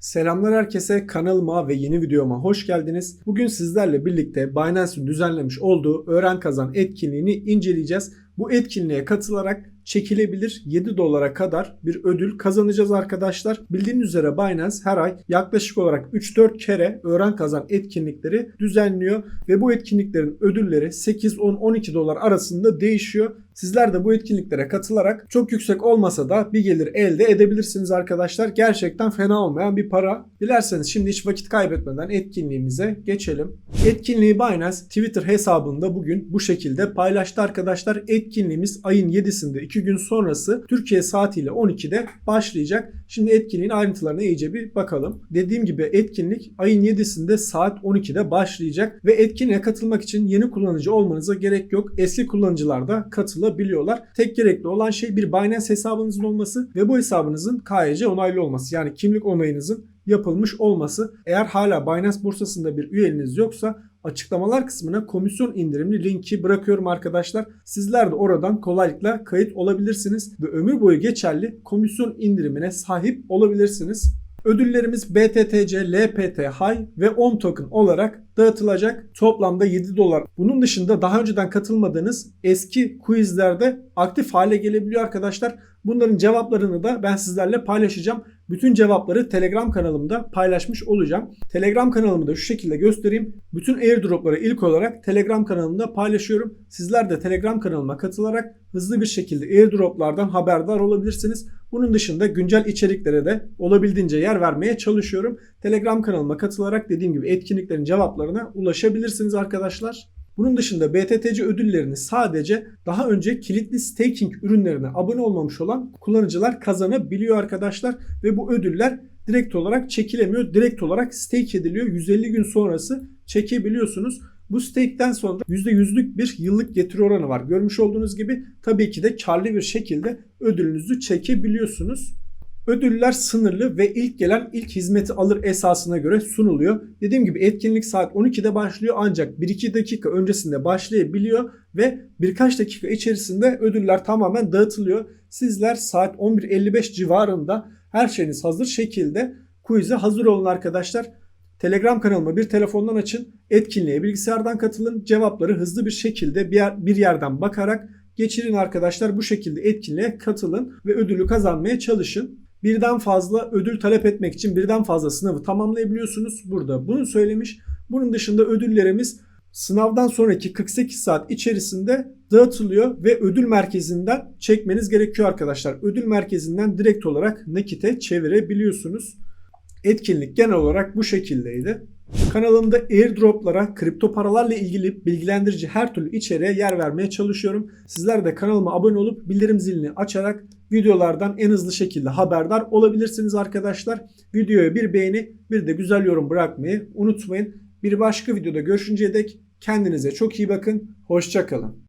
Selamlar herkese kanalıma ve yeni videoma hoş geldiniz. Bugün sizlerle birlikte Binance'ın düzenlemiş olduğu Öğren Kazan etkinliğini inceleyeceğiz. Bu etkinliğe katılarak çekilebilir 7 dolara kadar bir ödül kazanacağız arkadaşlar. Bildiğiniz üzere Binance her ay yaklaşık olarak 3-4 kere öğren kazan etkinlikleri düzenliyor ve bu etkinliklerin ödülleri 8, 10, 12 dolar arasında değişiyor. Sizler de bu etkinliklere katılarak çok yüksek olmasa da bir gelir elde edebilirsiniz arkadaşlar. Gerçekten fena olmayan bir para. Dilerseniz şimdi hiç vakit kaybetmeden etkinliğimize geçelim. Etkinliği Binance Twitter hesabında bugün bu şekilde paylaştı arkadaşlar. Etkinliğimiz ayın 7'sinde 2 gün sonrası Türkiye saatiyle 12'de başlayacak. Şimdi etkinliğin ayrıntılarına iyice bir bakalım. Dediğim gibi etkinlik ayın 7'sinde saat 12'de başlayacak ve etkinliğe katılmak için yeni kullanıcı olmanıza gerek yok. Eski kullanıcılar da katılabiliyorlar. Tek gerekli olan şey bir Binance hesabınızın olması ve bu hesabınızın KYC onaylı olması. Yani kimlik onayınızın yapılmış olması. Eğer hala Binance borsasında bir üyeliğiniz yoksa açıklamalar kısmına komisyon indirimli linki bırakıyorum arkadaşlar. Sizler de oradan kolaylıkla kayıt olabilirsiniz ve ömür boyu geçerli komisyon indirimine sahip olabilirsiniz. Ödüllerimiz BTTC, LPT, High ve OM token olarak dağıtılacak. Toplamda 7 dolar. Bunun dışında daha önceden katılmadığınız eski quizlerde aktif hale gelebiliyor arkadaşlar. Bunların cevaplarını da ben sizlerle paylaşacağım. Bütün cevapları Telegram kanalımda paylaşmış olacağım. Telegram kanalımı da şu şekilde göstereyim. Bütün airdropları ilk olarak Telegram kanalımda paylaşıyorum. Sizler de Telegram kanalıma katılarak hızlı bir şekilde airdroplardan haberdar olabilirsiniz. Bunun dışında güncel içeriklere de olabildiğince yer vermeye çalışıyorum. Telegram kanalıma katılarak dediğim gibi etkinliklerin cevaplarına ulaşabilirsiniz arkadaşlar. Bunun dışında BTTC ödüllerini sadece daha önce kilitli staking ürünlerine abone olmamış olan kullanıcılar kazanabiliyor arkadaşlar. Ve bu ödüller direkt olarak çekilemiyor. Direkt olarak stake ediliyor. 150 gün sonrası çekebiliyorsunuz. Bu stake'den sonra %100'lük bir yıllık getiri oranı var. Görmüş olduğunuz gibi tabii ki de karlı bir şekilde ödülünüzü çekebiliyorsunuz. Ödüller sınırlı ve ilk gelen ilk hizmeti alır esasına göre sunuluyor. Dediğim gibi etkinlik saat 12'de başlıyor ancak 1-2 dakika öncesinde başlayabiliyor ve birkaç dakika içerisinde ödüller tamamen dağıtılıyor. Sizler saat 11.55 civarında her şeyiniz hazır şekilde quiz'e hazır olun arkadaşlar. Telegram kanalıma bir telefondan açın, etkinliğe bilgisayardan katılın, cevapları hızlı bir şekilde bir, yer, bir yerden bakarak geçirin arkadaşlar. Bu şekilde etkinliğe katılın ve ödülü kazanmaya çalışın. Birden fazla ödül talep etmek için birden fazla sınavı tamamlayabiliyorsunuz. Burada bunu söylemiş. Bunun dışında ödüllerimiz sınavdan sonraki 48 saat içerisinde dağıtılıyor ve ödül merkezinden çekmeniz gerekiyor arkadaşlar. Ödül merkezinden direkt olarak nakite çevirebiliyorsunuz. Etkinlik genel olarak bu şekildeydi. Kanalımda airdroplara, kripto paralarla ilgili bilgilendirici her türlü içeriğe yer vermeye çalışıyorum. Sizler de kanalıma abone olup bildirim zilini açarak videolardan en hızlı şekilde haberdar olabilirsiniz arkadaşlar. Videoya bir beğeni, bir de güzel yorum bırakmayı unutmayın. Bir başka videoda görüşünceye dek kendinize çok iyi bakın. Hoşçakalın.